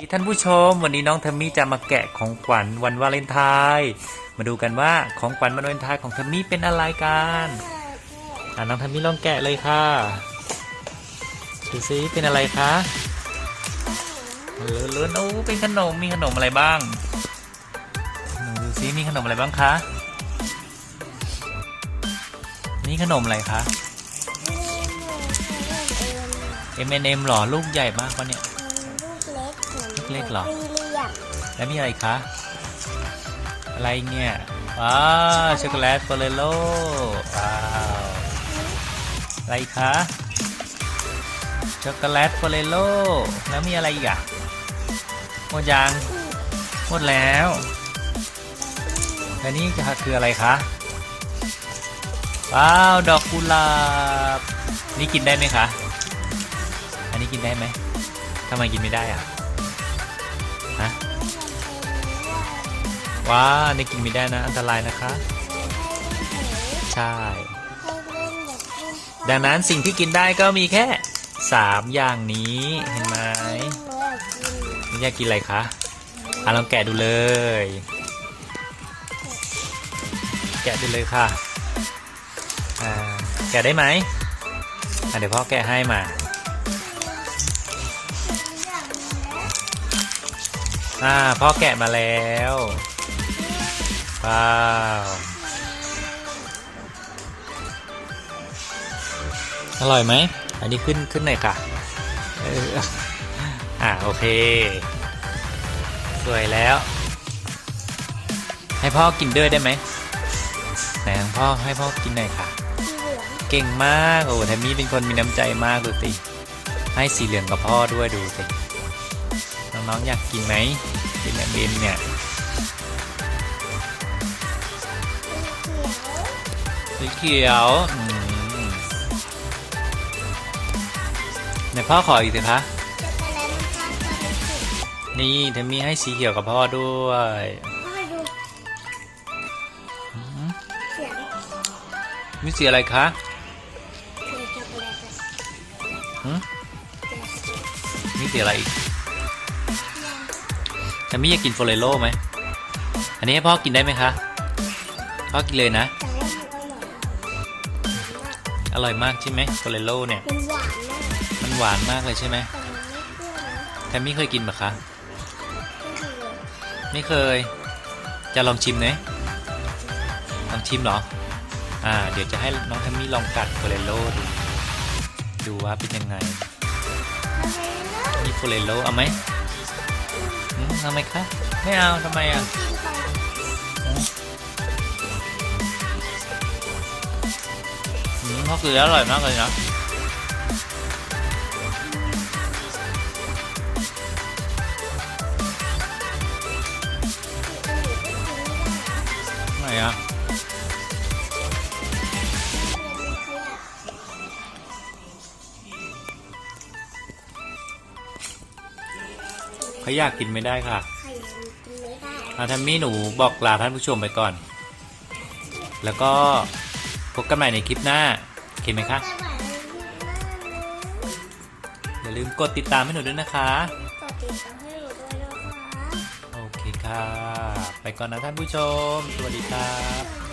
ท่านผู้ชม วันนี้น้องเทมมี่จะมาแกะของขวัญวันวาเลนไทน์มาดูกันว่าของขวัญวันวาเลนไทน์ของเทมมี่เป็นอะไรกันอ่าน้องเทมมี่ลองแกะเลยค่ะดูซิเป็นอะไรคะเลื่อนๆโอ้เป็นขนมมีขนมอะไรบ้างดูซิมีขนมอะไรบ้างคะนี่ขนมอะไรคะ M&M หรอลูกใหญ่มากวะเนี่ย ลูกเล็กเล็กเหรอ สี่เหลี่ยมแล้วมีอะไรคะ อะไรเนี่ยว้าวช็อกโกแลตโฟเรโลว้าวอะไรคะช็อกโกแลตโฟเรโลแล้วมีอะไรอีกอะหมดยังหมดแล้วแล้วนี่จะคืออะไรคะว้าวดอกกุหลาบนี่กินได้ไหมคะ อันนี้กินได้ไหม ทำไมกินไม่ได้อะฮะว้าอันนี่กินไม่ได้นะ อันตรายนะคะ ใช่ ดังนั้นสิ่งที่กินได้ก็มีแค่3อย่างนี้เห็นไหมอกินนี่อยากกินอะไรคะอะลองแกะดูเลย แกะดูเลยค่ะอ่าแกะได้ไหมอะเดี๋ยวพ่อแกะให้มา อ่าพ่อแกะมาแล้วว้าวอร่อยไหม อันนี้ขึ้นขึ้นหน่อยค่ะเอออ่าโอเค สวยแล้ว ให้พ่อกินด้วยได้ไหมไหนพ่อให้พ่อกินหน่อยค่ะ เก่งมาก โอ้แทมมี่เป็นคนมีน้ำใจมากดูสิให้สีเหลืองกับพ่อด้วยดูสิ น้องๆอยากกินไหมกินแบบเบนเนี่ยสีเขียวสีเขียวอืมไหนพ่อขออีกสิคะช็อกโกแลตมันข้างกันเลยสินี่แทมมี่ให้สีเขียวกับพ่อด้วยพ่อดูอืมเสียงมีสีอะไรคะเสียงช็อกโกแลตอะหืมเสียงมีสีอะไรอีก แทมมี่อยากกินโฟเรโลไหม อันนี้ให้พ่อกินได้ไหมคะ พ่อกินเลยนะแต่ว่ามันอร่อยมากอร่อยมากใช่ไหมโฟเรโลเนี่ย มันหวานมากมันหวานมากเลยใช่ไหมแต่มันไม่เปรี้ยวนะแทมมี่เคยกินปะคะไม่เคยไม่เคย จะลองชิมไหมลองชิมเหรอ อ่า เดี๋ยวจะให้น้องแทมมี่ลองกัดโฟเรโลดู ดูว่าเป็นยังไงทำไมล่ะมีโฟเรโลเอาไหมอืม เอาไหมคะไม่เอาทำไมอะกินก่อนอืมเขาคืออร่อยมากเลยนะไหนอะ เขาอยากกินไม่ได้ค่ะไข่มันกินไม่ได้อาทัมมี่หนูบอกลาท่านผู้ชมไปก่อน แล้วก็พบกันใหม่ในคลิปหน้าโอเคไหมคะแต่หวานมันอย่าลืมกดติดตามให้หนูด้วยนะคะกดติดตามให้หนูด้วยนะคะ โอเคค่ะ ไปก่อนนะท่านผู้ชม สวัสดีครับสวัสดี